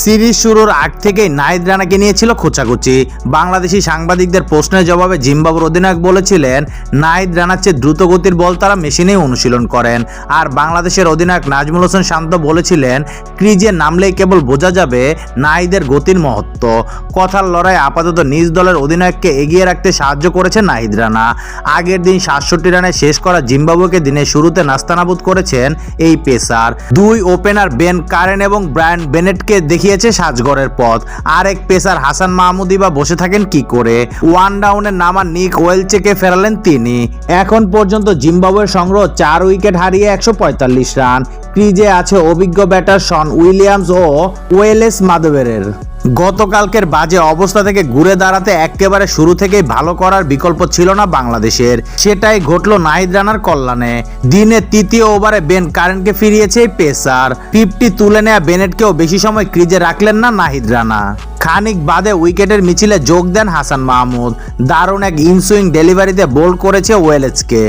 Series শুরুর আগ থেকেই নাইদ রানাকে নিয়েছিল খোঁচাখুচি। বাংলাদেশি সাংবাদিকদের প্রশ্নের জবাবে জিম্বাবুর অধিনায়ক বলেছিলেন নাইদ রানার চেয়ে দ্রুতগতির বল তারা মেশিনেই অনুশীলন করেন। আর বাংলাদেশের অধিনায়ক নাজমুল হোসেন শান্ত বলেছিলেন, ক্রিজে নামলেই কেবল বোঝা যাবে নাইদের গতির মহত্ব। কথার লড়াই আপাতত নিজ দলের অধিনায়ককে এগিয়ে রাখতে সাহায্য করেছে নাহিদ রানা। আগের দিন সাতষট্টি রানে শেষ করা জিম্বাবুকে দিনের শুরুতে নাস্তানাবুদ করেছেন এই পেসার। দুই ওপেনার বেন কারেন এবং ব্রায়ান বেনেটকে দেখিয়েছে সাজগড়ের পথ। আর এক পেসার হাসান মাহমুদি বা বসে থাকেন কি করে? ওয়ান ডাউনে নামা নিক ওয়েলচেকে ফেরালেন তিনি। এখন পর্যন্ত জিম্বাবুয়ের সংগ্রহ চার উইকেট হারিয়ে একশো পঁয়তাল্লিশ রান। ক্রিজে আছে অভিজ্ঞ ব্যাটার সন উইলিয়ামস ও ওয়েলেস মাদবেরের। গতকালকের বাজে অবস্থা থেকে ঘুরে দাঁড়াতে একেবারে শুরু থেকেই ভালো করার বিকল্প ছিল না বাংলাদেশের। সেটাই ঘটলো নাহিদ রানার কল্যাণে। দিনে তৃতীয় ওভারে বেন কারেন্টকে ফিরিয়েছে পেসার। ফিফটি তুলে নেয়া বেনেটকেও বেশি সময় ক্রিজে রাখলেন না নাহিদ রানা। খানিক বাদে উইকেটের মিছিলে যোগ দেন হাসান মাহমুদ। দারুণ এক ইনসুইং ডেলিভারিতে বোল্ড করেছে ওয়েলেসকে।